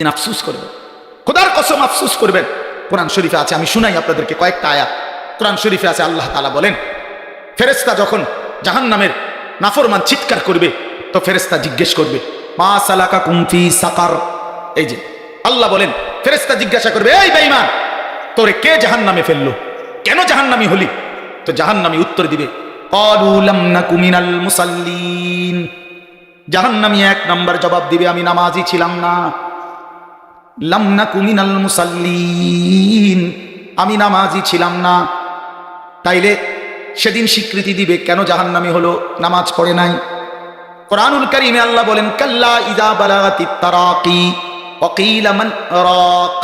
দিন আফসুস করবেন। খোদার কসম আফসুস করবেন। কোরআন শরীফে আছে, আমি শুনাই আপনাদেরকে কয়েকটা আয়াত। কোরআন শরীফে আছে, আল্লাহ তালা বলেন ফেরেস্তা যখন জাহান নামের নাফরমান চিৎকার করবে, তো ফেরেস্তা জিজ্ঞেস করবে, মা সালাকা কুমফি সাকার? এই যে, আল্লাহ বলেন ফেরেস্তা জিজ্ঞাসা করবে, এই বেঈমান, তোরে কে জাহান নামে ফেলল? কেন জাহান নামি হলি? তো জাহান নামি উত্তর দিবে জাহান নামি এক নাম্বার জবাব দিবে, আমি নামাজি ছিলাম না। লামনা কুমিনাল মুসাল্লিন। আমি নামাজি ছিলাম না। তাইলে সেদিন স্বীকৃতি দিবে কেন জাহান্নামি হলো? নামাজ পড়ে নাই। কোরআনুল কারিমে আল্লাহ বলেন, কাল্লা ইদা বালাগাতি তারাকি রাক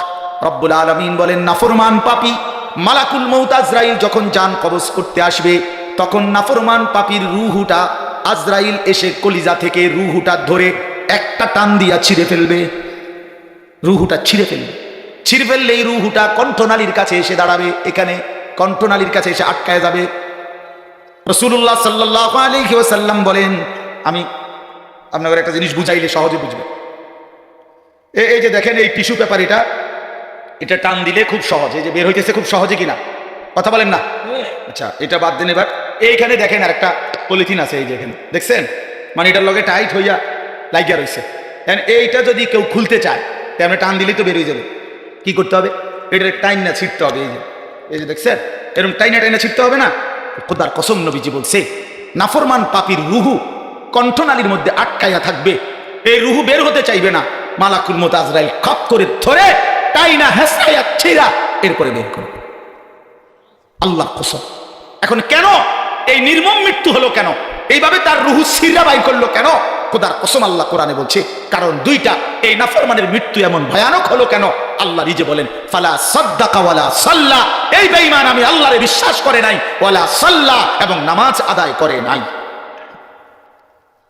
রব্বুল আলামিন বলেন, নাফরমান পাপী, মালাকুল মউত আজরাইল যখন যান কবজ করতে আসবে, তখন নাফরমান পাপীর রুহুটা আজরাইল এসে কলিজা থেকে রুহুটা ধরে একটা টান দিয়া ছিঁড়ে ফেলবে। রুহুটা ছিঁড়ে ফেলবে। ছিঁড়ে ফেললে এই রুহুটা কণ্ঠনালীর কাছে এসে দাঁড়াবে। এখানে কণ্ঠনালীর কাছে এসে আটকায় যাবে। রসুল্লাহ সাল্লাহ আলহি বলেন, আমি আপনাদের একটা জিনিস বুঝাইলে সহজে বুঝবে এই যে দেখেন এই টিস্যু পেপার এটা এটা টান দিলে খুব সহজ। যে বের হইতেছে খুব সহজে কিনা? কথা বলেন না। আচ্ছা এটা বাদ দেন এবার। এইখানে দেখেন আর একটা পলিথিন আছে এই যে এখানে। দেখছেন? মানে এটার লগে টাইট হইয়া লাগিয়া রয়েছে এইটা যদি কেউ খুলতে চায় তেমন টান দিলেই তো বেরিয়ে যাবে। কি করতে হবে? এটার টাইম না ছিটতে হবে, এই যে। এই যে দেখছেন? এরকম টাইনা টাইনা ছিটতে হবে না? খোদার কসম নবীজি বলছে, নাফরমান পাপির রুহু কণ্ঠনালীর মধ্যে আটকাইয়া থাকবে। এই রুহু বের হতে চাইবে না। মালাকুল মত আজরাইল খপ করে ধরে টাইনা হেসাইয়া ছিঁড়া এরপরে বের করবে। আল্লাহ কসম। এখন কেন? এই নির্মম মৃত্যু হলো কেন? এইভাবে তার রুহু সিরা বাই করল কেন? খোদার কসম আল্লাহ কোরআনে বলছে, কারণ দুইটা, এই নাফরমানের মৃত্যু এমন ভয়ানক হলো কেন? আল্লাহ নিজে বলেন, ফালা সাদ্দাকা ওয়ালা সাল্লা, এই বেঈমান আমি আল্লাহরে বিশ্বাস করে নাই, ওয়ালা সাল্লা, এবং নামাজ আদায় করে নাই।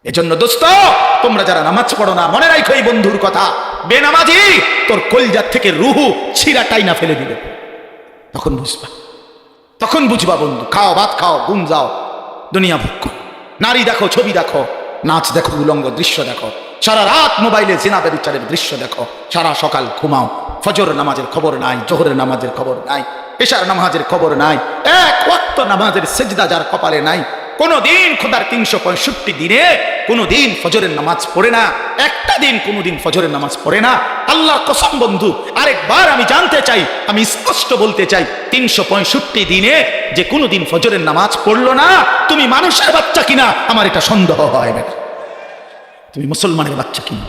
এজন্য দোস্ত, তোমরা যারা নামাজ পড়ো না, মনে রাখো এই বন্ধুর কথা, বেনামাজি, তোর কলজার থেকে রুহু ছিঁড়া টাইনা ফেলে দিবে। তখন বুঝবা তখন বুঝবা বন্ধু, খাও ভাত খাও গুম যাও, দুনিয়া ভোগ। নারী দেখো, ছবি দেখো নাচ দেখো, উলঙ্গ দৃশ্য দেখো। সারা রাত মোবাইলে জিনা বিচারের দৃশ্য দেখো। সারা সকাল ঘুমাও। ফজর নামাজের খবর নাই জোহরের নামাজের খবর নাই, এশার নামাজের খবর নাই, এক নামাজের সেজদা যার কপালে নাই কোনো দিন খোদার তিনশো পঁয়ষট্টি দিনে কোনো দিন ফজরের নামাজ পড়ে না, একটা দিন কোনো দিন ফজরের নামাজ পড়ে না। আল্লাহর কসম বন্ধু, আরেকবার আমি জানতে চাই, আমি স্পষ্ট বলতে চাই, তিনশো পঁয়ষট্টি দিনে যে কোনো দিন ফজরের নামাজ পড়ল না, তুমি মানুষের বাচ্চা কিনা? আমার এটা সন্দেহ হয় বেটা তুমি মুসলমানের বাচ্চা কিনা?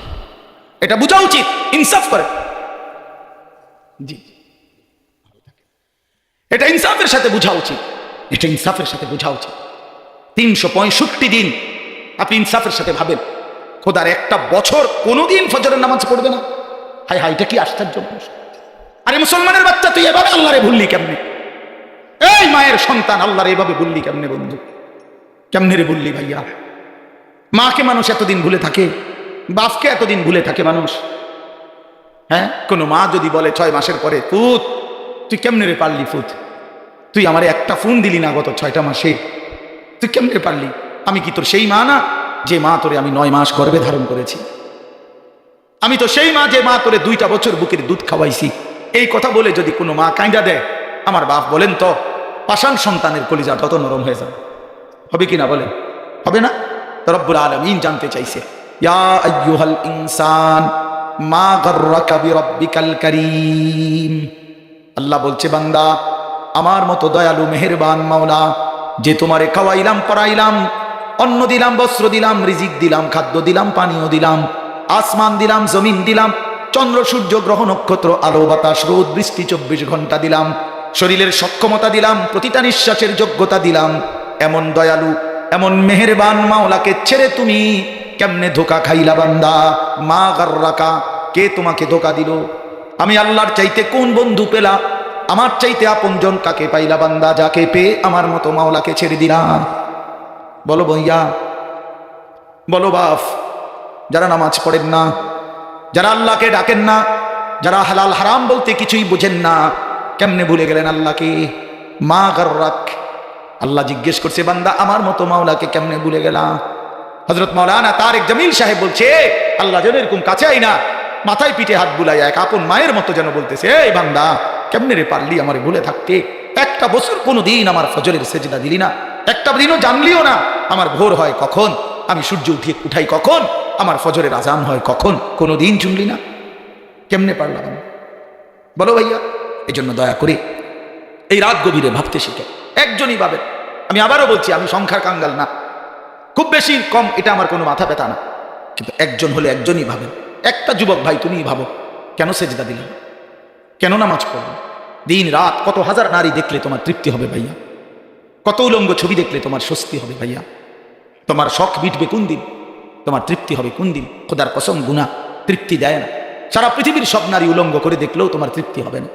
এটা বোঝা উচিত, ইনসাফ করে। জি। এটা ইনসাফের সাথে বোঝা উচিত, এটা ইনসাফের সাথে বোঝা উচিত। তিনশো পঁয়ষট্টি দিন। আপনি ইনসাফের সাথে ভাবেন, খোদার একটা বছর কোনোদিন ফজরের নামাজ পড়বে না। হাই হাই এটা কি আশ্চর্য। আরে মুসলমানের বাচ্চা, তুই এভাবে আল্লাহরে ভুললি কেমনে? এই মায়ের সন্তান আল্লাহরে এভাবে ভুললি কেমনে বন্ধু? কেমনে রে ভুললি ভাইয়া? মাকে মানুষ এতদিন ভুলে থাকে, বাপকে এতদিন ভুলে থাকে মানুষ। হ্যাঁ কোনো মা যদি বলে ছয় মাসের পরে পুত তুই কেমনে রে পারলি ফুত? তুই আমার একটা ফোন দিলি না গত ছয়টা মাসে। তুই কেমনে পারলি? আমি কি তোর সেই মা না? যে মা তোরে আমি নয় মাস গর্ভে ধারণ করেছি। আমি তো সেই মা যে মা তোরে দুইটা বছর বুকের দুধ খাওয়াইছি। এই কথা বলে যদি কোনো মা কাঁদা দেয়, আমার বাপ বলেন তো, পাষাণ সন্তানের কলিজা তত নরম হয়ে যাবে। হবে কি না বলেন? হবে না? তো রব্বুল আলমিন জানতে চাইছে। ইনসান, মা আল্লাহ বলছে, বান্দা, আমার মতো দয়ালু, মেহেরবান মাওলা যে তোমারে খাওয়াইলাম, পড়াইলাম, অন্ন দিলাম, বস্ত্র দিলাম, রিজিক দিলাম, খাদ্য দিলাম, পানীয় দিলাম, আসমান দিলাম, জমিন দিলাম, চন্দ্র, সূর্য, গ্রহ, নক্ষত্র, আলো, বাতাস, রোদ, বৃষ্টি, চব্বিশ ঘণ্টা দিলাম, শরীরের সক্ষমতা দিলাম, প্রতিটা নিঃশ্বাসের যোগ্যতা দিলাম, এমন দয়ালু, এমন মেহেরবান মাওলাকে ছেড়ে তুমি কেমনে ধোকা খাইলা বান্দা? মা গার্রাকা, কে তোমাকে ধোকা দিল? আমি আল্লাহর চাইতে কোন বন্ধু পেলা আমার চাইতে আপনজন কাকে পাইলা বান্দা? যাকে পেয়ে আমার মতো মাওলাকে ছেড়ে দিলাম বলো বইয়া, বলো বাফ, যারা নামাজ পড়েন না, যারা আল্লাহকে ডাকেন না, যারা হালাল হারাম বলতে কিছুই বুঝেন না, কেমনে ভুলে গেলেন আল্লাহকে? মা গার্রাক, আল্লাহ জিজ্ঞেস করছে, বান্দা, আমার মতো মাওলাকে কেমনে ভুলে গেলাম হজরত মৌলানা তারেক জামিল সাহেব বলছে, আল্লাহ যেন এরকম কাছে আই না মাথায় পিঠে হাত বুলাইয়া এক আপন মায়ের মতো যেন বলতেছে, এই বান্দা কেমনে রে পারলি আমার ভুলে থাকতে? একটা বছর কোনো দিন আমার ফজরের সেজদা দিলি না। একটা দিনও জানলিও না আমার ভোর হয় কখন? আমি সূর্য উঠিয়ে উঠাই কখন? আমার ফজরের আজান হয় কখন? কোনো দিন চুনলি না? কেমনে পারলাম আমি? বলো ভাইয়া এই জন্য দয়া করে এই রাত গভীরে ভাবতে শিখে। একজনই পাবেন আমি আবারও বলছি, আমি সংখ্যার কাঙ্গাল না। খুব বেশি কম, এটা আমার কোনো মাথা ব্যথা না। কিন্তু একজন হলে একজনই ভাবেন। একটা যুবক ভাই তুমিই ভাবো, কেন সেজদা দিলেন কেন নামাজ পড়লেন দিন, রাত, কত হাজার নারী দেখলে তোমার তৃপ্তি হবে ভাইয়া। কত উলঙ্গ ছবি দেখলে তোমার স্বস্তি হবে ভাইয়া। তোমার শখ মিটবে কোন দিন? তোমার তৃপ্তি হবে কোন দিন? খোদার কসম গুণা তৃপ্তি দেয় না। সারা পৃথিবীর সব নারী উলঙ্গ করে দেখলেও তোমার তৃপ্তি হবে না।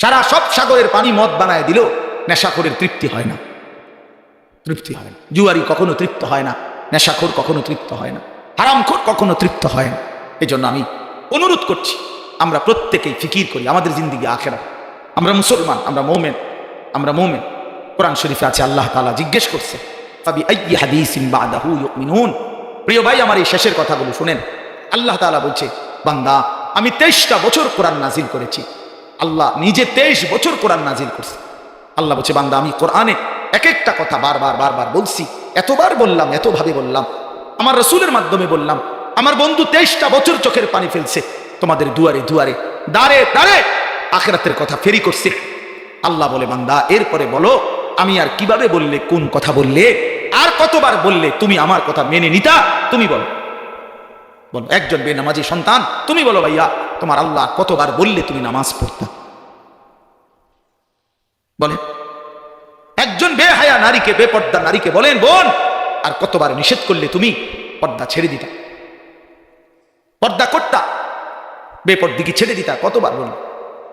সারা সব সাগরের পানি মদ বানায় দিলেও নেশাখোরের তৃপ্তি হয় না। তৃপ্তি হয় না। জুয়ারি কখনো তৃপ্ত হয় না। নেশাখোর কখনো তৃপ্ত হয় না। হারামখোর কখনো তৃপ্ত হয় না। এই জন্য আমি অনুরোধ করছি আমরা প্রত্যেকেই ফিকির করি, আমাদের জিন্দিগি আখেরা আমরা মুসলমান, আমরা মৌমেন আমরা মৌমেন। কোরআন শরীফে আছে, আল্লাহ তাআলা জিজ্ঞেস করছে প্রিয় ভাই, আমার এই শেষের কথাগুলো শুনেন। আল্লাহ তাআলা বলছে, বান্দা, আমি তেইশটা বছর কোরআন নাজিল করেছি। আল্লাহ নিজে তেইশ বছর কোরআন নাজিল করছে। আল্লাহ বলছে, বান্দা, আমি কোরআনে এক একটা কথা বারবার বারবার বলছি। এতবার বললাম, এতভাবে বললাম। আমার রসুলের মাধ্যমে বললাম। আমার বন্ধু তেইশটা বছর চোখের পানি ফেলছে। তোমাদের দুয়ারে দুয়ারে দাঁড়ে দাঁড়ে আখেরাতের কথা ফেরি করছে। আল্লাহ বলে, বান্দা, এরপরে বলো, আমি আর কীভাবে বললে, কোন কথা বললে, আর কতবার বললে তুমি আমার কথা মেনে নিতা? তুমি বলো। বলো, একজন বেনামাজি সন্তান, তুমি বলো, ভাইয়া, তোমার আল্লাহ কতবার বললে তুমি নামাজ পড়তা? বলে, একজন বেহায়া নারীকে, বেপর্দা নারীকে বলেন, বোন, আর কতবার নিষেধ করলে তুমি পর্দা ছেড়ে দিতা? পর্দা করতা বেপর্দিকে ছেড়ে দিতা কতবার বলল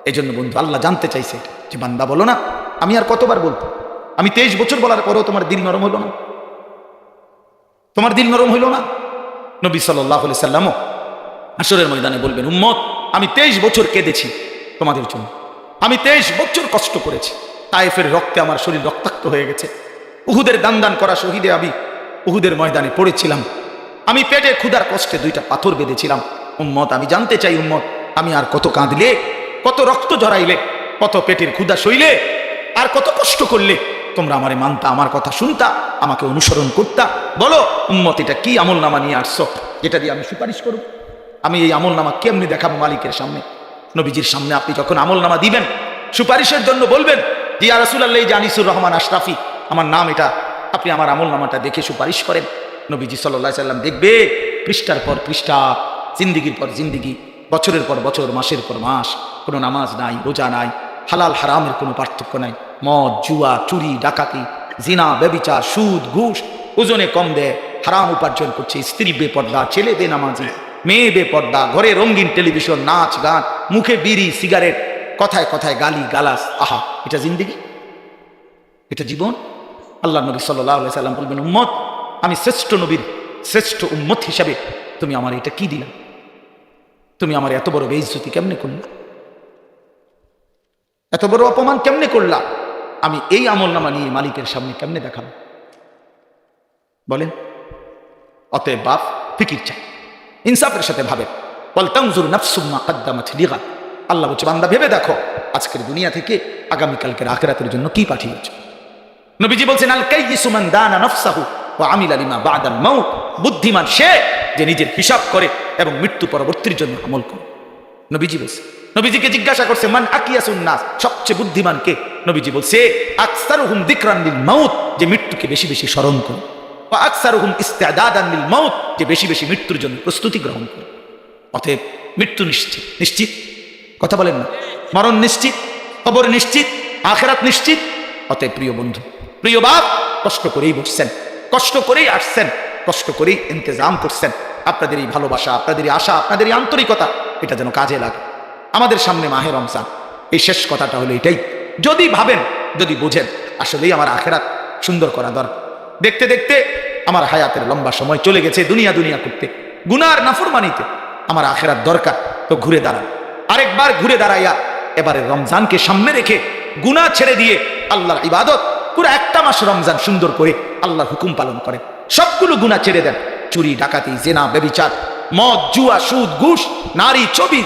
এই জন্য বন্ধু, আল্লাহ জানতে চাইছে যে বান্দা বলো না, আমি আর কতবার বলব? আমি তেইশ বছর বলার পরেও তোমার দিল নরম হলো না। তোমার দিল নরম হইল না? নবী সাল্লাহ সাল্লামও আসরের ময়দানে বলবেন, উম্মত, আমি তেইশ বছর কেঁদেছি তোমাদের জন্য। আমি তেইশ বছর কষ্ট করেছি। তাইফের রক্তে আমার শরীর রক্তাক্ত হয়ে গেছে। উহুদের দান দান করা শহীদে আমি উহুদের ময়দানে পড়েছিলাম। আমি পেটে ক্ষুধার কষ্টে দুইটা পাথর বেঁধেছিলাম। উম্মত, আমি জানতে চাই উম্মত, আমি আর কত কাঁদলে, কত রক্ত ঝরাইলে, কত পেটের ক্ষুধা সইলে, আর কত কষ্ট করলে, তোমরা আমারে মানতা, আমার কথা শুনতা, আমাকে অনুসরণ করতা। বলো, উম্মত, এটা কি আমল নামা নিয়ে আসছো, যেটা দিয়ে আমি সুপারিশ করব? আমি এই আমল নামা কেমনি দেখাবো মালিকের সামনে? নবীজির সামনে আপনি যখন আমল নামা দিবেন, সুপারিশের জন্য বলবেন যে ইয়া রাসূলুল্লাহ আনিসুর রহমান আশরাফি, আমার নাম এটা, আপনি আমার আমল নামাটা দেখে সুপারিশ করেন। নবীজি সাল্লাহ সাল্লাম দেখবে, পৃষ্ঠার পর পৃষ্ঠা জিন্দিগির পর জিন্দিগি, বছরের পর বছর, মাসের পর মাস, কোনো নামাজ নাই, রোজা নাই, হালাল হারামের কোনো পার্থক্য নাই। মদ, জুয়া, চুরি, ডাকাতি, জিনা ব্যবিচার সুদ, ঘুষ, ওজনে কম দেয়, হারাম উপার্জন করছে, স্ত্রী বেপর্দা, ছেলে বেনামাজি, মেয়ে বেপর্দা, ঘরে রঙিন টেলিভিশন, নাচ, গান, মুখে বিড়ি, সিগারেট, কথায় কথায় গালি, গালাস, আহা, এটা জিন্দিগি? এটা জীবন? আল্লাহ নবী সাল্লাহ সাল্লাম বলবেন, উম্মত, আমি শ্রেষ্ঠ নবীর শ্রেষ্ঠ উম্মত হিসাবে তুমি আমার এটা কি দিলা? তুমি আমার এত বড় বেইজ্জতি কেমনে করলা? এত বড় অপমান কেমনে করলা? আমি এই আমল নামা নিয়ে মালিকের সামনে কেমনে দেখাবো? বলেন, অতএব বাপ, ফিকির চাই, ইনসাফের সাথে ভাবে বলতামজুর নাফসুম্মা কাদ্দামাত লিগা আল্লাহ বান্দা, ভেবে দেখো আজকের দুনিয়া থেকে আগামীকালকের আখেরাতের জন্য কি পাঠিয়েছে? নবীজি বলছেন, আল কাইয়িসু মান দানা নাফসাহু ওয়া আমিলা লিমা বাদাল মাউত। বুদ্ধিমান সে যে নিজের হিসাব করে এবং মৃত্যু পরবর্তীর জন্য আমল করে। নবীজি বলছে, নবীজিকে জিজ্ঞাসা করছে, মান আকিয়াসুন নাস সবচেয়ে বুদ্ধিমান কে? নবীজি বলছে, আকসারুহুম যিকরান লিল মাউত, যে মৃত্যুকে বেশি বেশি স্মরণ করে। ওয়া আকসারুহুম ইস্তিদাদান লিল মাউত, যে বেশি বেশি মৃত্যুর জন্য প্রস্তুতি গ্রহণ করে। অতএব মৃত্যু নিশ্চিত নিশ্চিত? কথা বলেন না। মরণ নিশ্চিত খবর নিশ্চিত, আখেরাত নিশ্চিত? অতএব প্রিয় বন্ধু, প্রিয় বাপ, কষ্ট করেই বসছেন, কষ্ট করেই আসছেন। কষ্ট করেই ইন্তজাম করছেন। আপনাদের এই ভালোবাসা, আপনাদের আশা, আপনাদের আন্তরিকতা, এটা যেন কাজে লাগে। আমাদের সামনে মাহে রমজান। এই শেষ কথাটা হলো এটাই। যদি ভাবেন, যদি বোঝেন, আসলেই আমার আখেরাত সুন্দর করা দরকার। দেখতে দেখতে আমার হায়াতের লম্বা সময় চলে গেছে দুনিয়া দুনিয়া করতে। গুনার নাফরমানিতে আমার আখেরাত দরকার। তো ঘুরে দাঁড়ান। আরেকবার ঘুরে দাঁড়াইয়া এবারে রমজানকে সামনে রেখে গুনাহ ছেড়ে দিয়ে আল্লাহর ইবাদত, পুরো একটা মাস রমজান সুন্দর করে আল্লাহর হুকুম পালন করেন। সবগুলো গুণা ছেড়ে দেন। চুরি ডাকাতি জেনা বেবিচার মদ জুয়া সুদ ঘুষ নারী ছবি